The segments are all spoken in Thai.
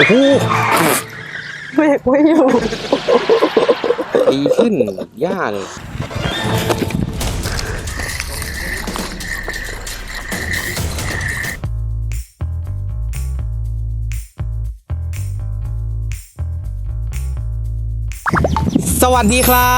โอ้โหเบรกไม่อยู่ตีขึ้นหญ้าเลยสวัสดีครั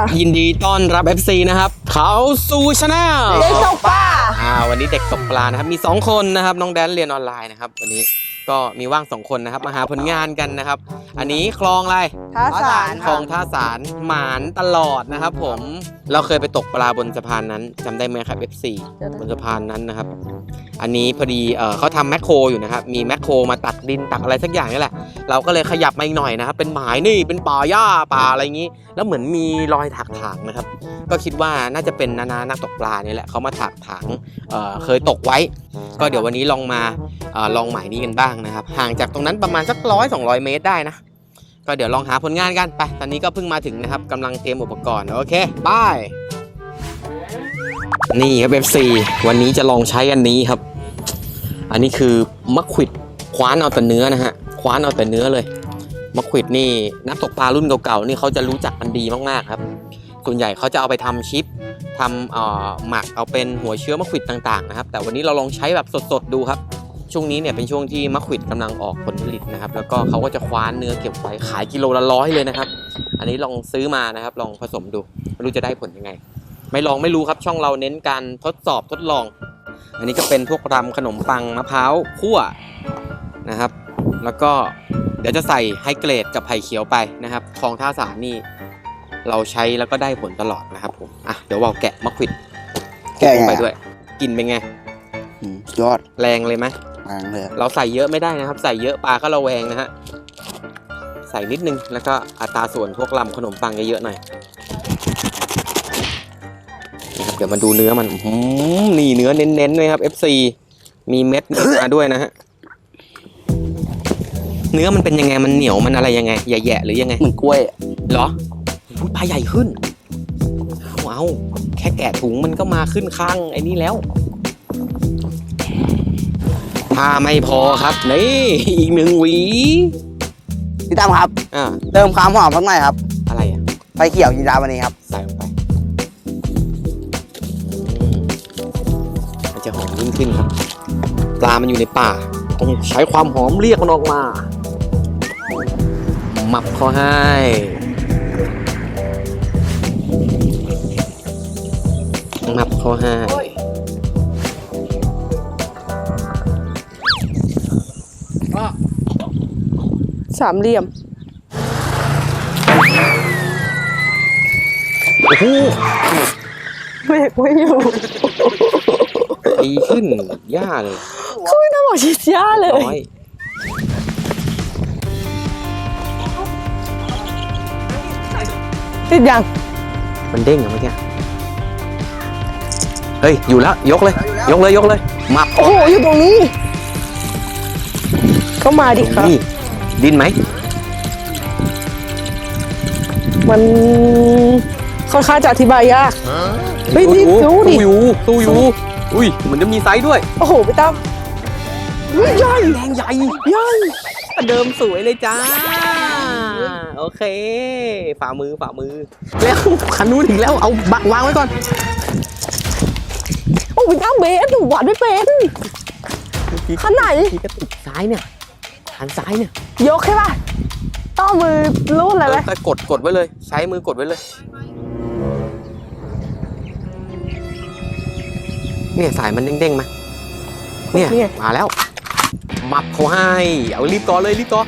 บ ยินดีต้อนรับ FC นะครับ เขาสู่ชาแนลเด็กตกปลาอ่าวันนี้เด็กตกปลานะครับ มี 2 คนนะครับ น้องแดนเรียนออนไลน์นะครับ วันนี้ ก็มีว่าง2คนนะครับมาหาผลงานกันนะครับ อันนี้คลองอะไรท่าสารคลองท่าสารหมานตลอดนะครับ ผมเราเคยไปตกปลาบนสะพานนั้นจำได้ไหมครับ F4 บนสะพานนั้นนะครับ อันนี้พอดีเอ่อเขาทำแมคโครอยู่นะครับ มีแมคโครมาตักดินตักอะไรสักอย่างนี่แหละ เราก็เลยขยับมาอีกหน่อยนะครับ เป็นหมายนี่เป็นป่าหญ้าป่าอะไรอย่างนี้ แล้วเหมือนมีรอยถากถางนะครับ ก็คิดว่าน่าจะเป็นนานานักตกปลานี่แหละเขามาถากถางเอ่อเคยตกไว้ ก็เดี๋ยววันนี้ลองมาเออลองหมายนี้กันบ้างนะครับ ห่างจากตรงนั้นประมาณสักร้อยสองร้อยเมตรได้นะ ก็เดี๋ยวลองหาผลงานกันไป ตอนนี้ก็เพิ่งมาถึงนะครับกำลังเตรียมอุปกรณ์ โอเคบายนี่ครับ FC วันนี้จะลองใช้อันนี้ครับ อันนี้คือมะขวิดคว้านเอาแต่เนื้อนะฮะ คว้านเอาแต่เนื้อเลยมะขวิดนี่นักตกปลารุ่นเก่าๆนี่เขาจะรู้จักมันดีมากๆครับ ส่วนใหญ่เขาจะเอาไปทำชิปทำเอ่อหมักเอาเป็นหัวเชื้อมะขวิดต่างๆนะครับ แต่วันนี้เราลองใช้แบบสดๆดูครับ ช่วงนี้เนี่ยเป็นช่วงที่มะขวิดกำลังออกผลผลิตนะครับ แล้วก็เขาก็จะคว้านเนื้อเก็บไว้ขายกิโลละร้อยเลยนะครับ อันนี้ลองซื้อมานะครับ ลองผสมดูไม่รู้จะได้ผลยังไง ไม่ลองไม่รู้ครับช่องเราเน้นการทดสอบทดลอง อันนี้ก็เป็นพวกรำขนมปังมะพร้าวคั่วนะครับ แล้วก็เดี๋ยวจะใส่ไฮเกรดกับไผ่เขียวไปนะครับทองท่าสารนี่เราใช้แล้วก็ได้ผลตลอดนะครับผมอะเดี๋ยวเราแกะมะขวิดแกะลงไงไปอะด้วยกินเป็นไงอืมยอดแรงเลยไหม มางเลยอะเราใส่เยอะไม่ได้นะครับ ใส่เยอะปลาก็ระแวงนะฮะใส่นิดนึงแล้วก็อัตราส่วนพวกลำขนมปังเยอะๆหน่อยนะครับเดี๋ยวมาดูเนื้อมันอื้อหือนี่เนื้อเน้นๆเลยครับ FC มีเม็ดมาด้วยนะฮะเนื้อมันเป็นยังไงมันเหนียวมันอะไรยังไงแย่ๆหรือยังไงเหมือนกล้วยอะเหรออุ๊ยปลาใหญ่ขึ้นเอาเอาแค่แกะถุงมันก็มาขึ้นข้างไอ้นี่แล้ว ถ้าไม่พอครับ นี่ อีกหนึ่งหวีพี่ตั้มครับ อ่าเติมความหอมสักหน่อยครับ อะไรอะ ไฟเขียวยีราฟวันนี้ครับ ใส่ลงไปอืมมันจะหอมยิ่งขึ้นครับ ปลามันอยู่ในป่า ต้องใช้ความหอมเรียกมันออกมาหมับเขาให้ หมับเขาให้ สามเหลี่ยม โอ้โหเบรกไม่อยู่ ตีขึ้นหญ้าเลย เขาไม่ต้องบอกชิดย่าเลยน้อยติดยังมันเด้งอะเมื่อกี้ เฮ้ย อยู่แล้ว ยกเลย ยกเลย ยกเลยหมับโอ้โห อยู่ตรงนี้ ก็มาดิครับ นี่ ดินไหม มันค่อนข้างจะอธิบายยากเฮ้ยนี่ดูดิตู้อยู่ตู้อยู่ อุ้ยเหมือนจะมีไซส์ด้วย โอ้โหพี่ตั้มอุ๊ยใหญ่แรงใหญ่ใหญ่ประเดิมสวยเลยจ้า โอเค ฝ่ามือฝ่ามือ แล้วคันนู้นถึงแล้วเอาบักวางไว้ก่อน โอ้พี่ตั้มเบสหวานไม่เป็นขนาดไหนทีก็ติดซ้ายเนี่ยหันซ้ายเนี่ย ยกใช่ป่ะ ต้องเอามือรูดอะไรไหม แต่กดกดไว้เลย ใช้มือกดไว้เลย เนี่ยสายมันเด้งๆไหมเนี่ย มาแล้ว มับเขาให้ เอารีบก่อนเลยรีบก่อน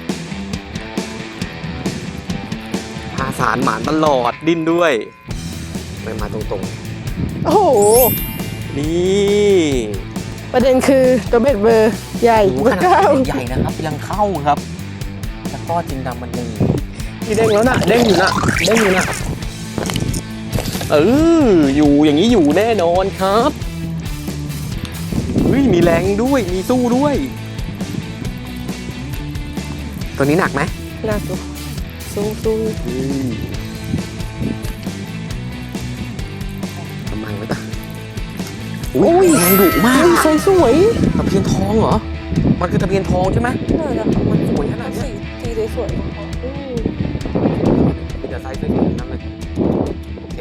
พาสารหมานตลอดดิ้นด้วยไม่มาตรงโอ้โห ๆ นี่ประเด็นคือตัวเบ็ดเบอร์ใหญ่ดูเบอขร์นาดเก้าใหญ่นะครับยังเข้าครับแล้ว ก็จินดำมันนีนี่เด้งแล้วนะเด้งอยู่นะเด้งอยู่นะเอออยู่อย่างนี้อยู่แน่นอนครับเฮ้ยมีแรงด้วยมีสู้ด้วย ตัวนี้หนักไหมน่าดูสู้สู้อืมกำลังไว้ปะอุ้ยแรงดุมากเฮ้ยเคยสวยทะเบียนทองเหรอ มันคือทะเบียนทองใช่ไหมน่าจะมันสวยขนาดเนี้ ยสีสีสวยๆของเขาอืมมีแต่ไซส์สวยๆนั้นเลยโอเค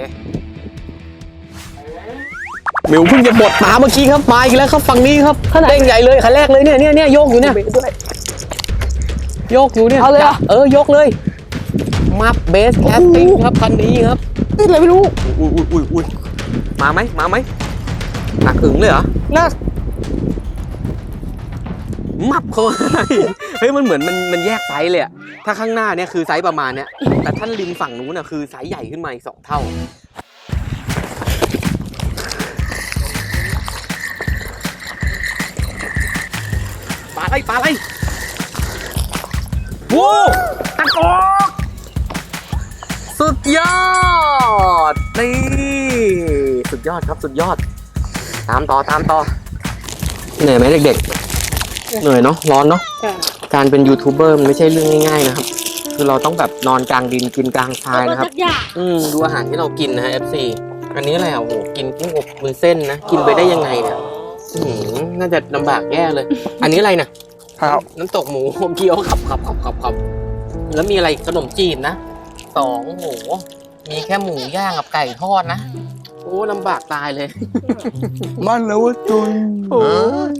มิวเพิ่งจะบดปลาเมื่อกี้ครับมาอีกแล้วครับฝั่งนี้ครับเด้งใหญ่เลยคันแรกเลยเนี่ยเนี่ยเนี่ยโยกอยู่เนี่ยโยกอยู่เนี่ยเอาเลยเอออยกเลยมับเบสแคสติ้งครับคันนี้ครับติดอะไรไม่รู้อุ้ยอุ้ยอุ้ยมาไหมมาไหมหนักอึ๋งเลยเหรอน่า มับเขาให้เฮ้ยมันเหมือนมันมันแยกไซส์เลยอะถ้าข้างหน้าเนี่ยคือไซส์ประมาณเนี้ยแต่ท่านริมฝั่งนู้นน่ะคือไซส์ใหญ่ขึ้นมาอีกสองเท่าปลาอะไรปลาอะไรโว้ตะกอกสุดยอดนี่สุดยอดครับสุดยอด ตามต่อตามต่อเหนื่อยไหมเด็กๆ เหนื่อยเนาะร้อนเนาะค่ะการเป็นยูทูบเบอร์มันไม่ใช่เรื่องง่ายๆนะครับ คือเราต้องแบบนอนกลางดินกินกลางทรายนะครับอืมดูอาหารที่เรากินนะฮะ FC อันนี้อะไรอะโอ้โหกินกุ้งอบมือเส้นนะ กินไปได้ยังไงเนี่ยอื้อหือน่าจะลำบากแย่เลย อันนี้อะไรนะครับน้ำตกหมูเกี๊ยวขับขับขับขับขับแล้วมีอะไรอีกขนมจีนนะสองหมูมีแค่หมูย่างกับไก่ทอดนะโอ้ลำบากตายเลย มันแล้วว่าจุนโอ้ย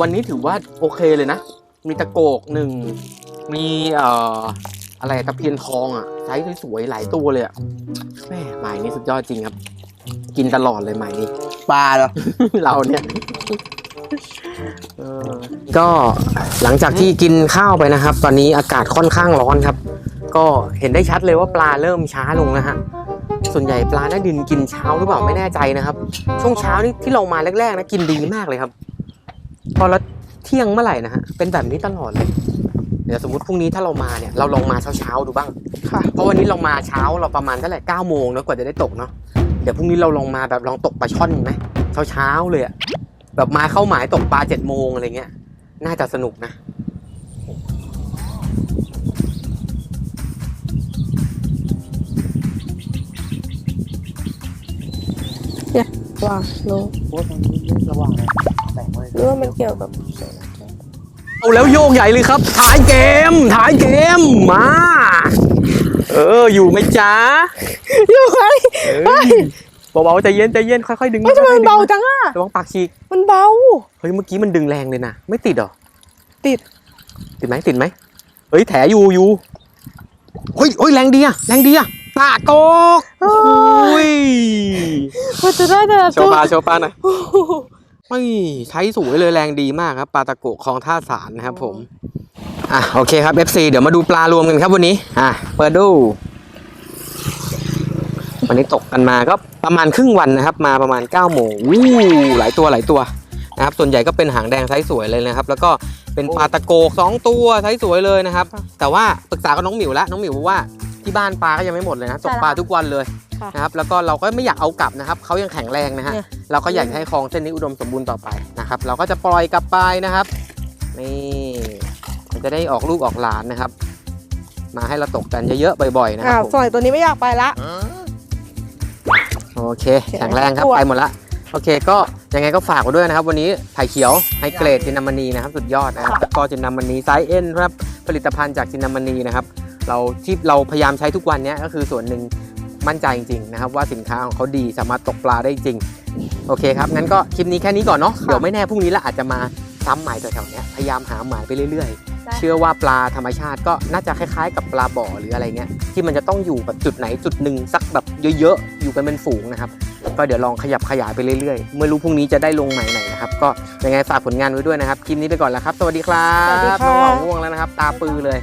วันนี้ถือว่าโอเคเลยนะ มีตะโกกหนึ่ง มีเอ่ออะไรตะเพียนทองอะไซส์สวยๆหลายตัวเลยอะแม่หมายนี้สุดยอดจริงครับ กินตลอดเลยหมายนี้ ปลาเหรอ เราเนี่ยเออก็หลังจากที่กินข้าวไปนะครับ ตอนนี้อากาศค่อนข้างร้อนครับ ก็เห็นได้ชัดเลยว่าปลาเริ่มช้าลงนะฮะ ส่วนใหญ่ปลาหน้าดินกินเช้าหรือเปล่าไม่แน่ใจนะครับ ช่วงเช้านี่ที่เรามาแรกๆนะกินดีมากเลยครับ พอละเที่ยงเมื่อไหร่นะฮะเป็นแบบนี้ตลอดเลย เดี๋ยวสมมติพรุ่งนี้ถ้าเรามาเนี่ยเราลองมาเช้าๆดูบ้างค่ะเพราะวันนี้เรามาเช้าเราประมาณเท่าไหร่เก้าโมงแล้วกว่าจะได้ตกเนาะเดี๋ยวพรุ่งนี้เราลองมาแบบลองตกปลาช่อนไหมเช้าเช้าๆเลยอะแบบมาเข้าหมายตกปลาเจ็ดโมงอะไรเงี้ยน่าจะสนุกนะ ว่าโลระวังนะแต่งไว้หรือว่ามันเกี่ยวกับเอาแล้วโยกใหญ่เลยครับถ่ายเกมถ่ายเกมมา เอออยู่ไหมจ๊ะอยู่ไหมเอ้ยเบาๆใจเย็นใจเย็นค่อยๆดึงไม่ทำไมมันเบาค่อยๆดึจังอะระวังปากฉีกมันเบาเฮ้ยเมื่อกี้มันดึงแรงเลยนะไม่ติดเหรอติด ติดไหมติดไหมเฮ้ยแถอยู่อยู่เฮ้ยเฮ้ยแรงดีอะแรงดีอะ ตาโกกโอ้อุ้ยมันจะได้แต่ละโชตัวว์ปลาโชว์ปลาหน่อยไม่ใช้สวยเลยแรงดีมากครับปลาตะโกกคลองท่าสารนะครับผมอะโอเคครับ FC เดี๋ยวมาดูปลารวมกันครับวันนี้อะเปิดดูวันนี้ตกกันมาก็ประมาณครึ่งวันนะครับ มาประมาณ9ก้าโมงวู้หลายตัวหลายตัวนะครับส่วนใหญ่ก็เป็นหางแดงไซส์สวยเลยนะครับ แล้วก็เป็นปลาตะโกกสองตัวไซส์สวยเลยนะครับ แต่ว่าปรึกษากับน้องหมิวแล้วน้องหมิวบอกว่า ที่บ้านปลาก็ยังไม่หมดเลยนะตกปลาทุกวันเลยค่ะนะครับแล้วก็เราก็ไม่อยากเอากลับนะครับเขายังแข็งแรงนะฮะเนี่ย เราก็อยากให้คลองเส้นนี้อุดมสมบูรณ์ต่อไปนะครับ เราก็จะปล่อยกลับไปนะครับนี่มันจะได้ออกลูกออกหลานนะครับ มาให้เราตกกันเยอะๆบ่อยๆนะคอ่ารับผม ส่วนตัวนี้ไม่อยากไปละ โอเค แข็งแรงครับ ไปหมดละ โอเค ก็ยังไงก็ฝากไว้ด้วยนะครับ วันนี้ไผ่เขียวไฮเกรดจินดามณีนะครับ สุดยอดนะครับตะกอจินดามณีไซส์เอ็นครับ ผลิตภัณฑ์จากจินดามณีนะครับ เราที่เราพยายามใช้ทุกวันเนี้ยก็คือส่วนหนึ่งมั่นใจจริงๆนะครับ ว่าสินค้าของเขาดีสามารถตกปลาได้จริง โอเคครับ งั้นก็คลิปนี้แค่นี้ก่อนเนาะเดี๋ยวไม่แน่พรุ่งนี้เราอาจจะมาซ้ำหมายแถวๆเนี้ยพยายามหาหมายไปเรื่อยๆได้เชื่อว่าปลาธรรมชาติก็น่าจะคล้ายๆ กับปลาบ่อหรืออะไรเงี้ยที่มันจะต้องอยู่แบบจุดไหนจุดหนึ่งสักแบบเยอะๆ อยู่กันเป็นฝูงนะครับ ก็เดี๋ยวลองขยับขยายไปเรื่อยๆไม่รู้พรุ่งนี้จะได้ลงหมายไหนนะครับ ก็ยังไงฝากผลงานไว้ด้วยนะครับ คลิปนี้ไปก่อนแล้วครับ สวัสดีครับสวัสดีค่ะน้องหมอง่วงแล้วนะครับ ตาปือเลย